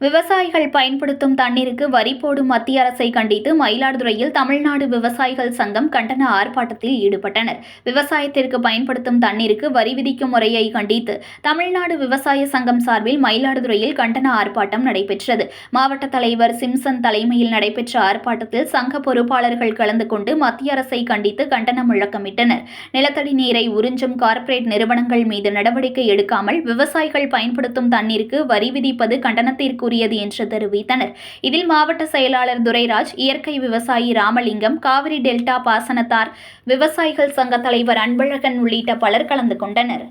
விவசாயிகள் பயன்படுத்தும் தண்ணீருக்கு வரி போடும் மத்திய அரசை கண்டித்து மயிலாடுதுறையில் தமிழ்நாடு விவசாயிகள் சங்கம் கண்டன ஆர்ப்பாட்டத்தில் ஈடுபட்டனர். விவசாயத்திற்கு பயன்படுத்தும் தண்ணீருக்கு வரி விதிக்கும் முறையை கண்டித்து தமிழ்நாடு விவசாய சங்கம் சார்பில் மயிலாடுதுறையில் கண்டன ஆர்ப்பாட்டம் நடைபெற்றது. மாவட்ட தலைவர் சிம்சன் தலைமையில் நடைபெற்ற ஆர்ப்பாட்டத்தில் சங்க பொறுப்பாளர்கள் கலந்து கொண்டு மத்திய அரசை கண்டித்து கண்டன முழக்கமிட்டனர். நிலத்தடி நீரை உறிஞ்சும் கார்ப்பரேட் நிறுவனங்கள் மீது நடவடிக்கை எடுக்காமல் விவசாயிகள் பயன்படுத்தும் தண்ணீருக்கு வரி விதிப்பது கண்டனத்திற்குரியது என்று தெரிவித்தனர். இதில் மாவட்ட செயலாளர் துரைராஜ் இயற்கை விவசாயி ராமலிங்கம் காவிரி டெல்டா பாசனத்தார் விவசாயிகள் சங்க தலைவர் அன்பழகன் உள்ளிட்ட பலர் கலந்து கொண்டனர்.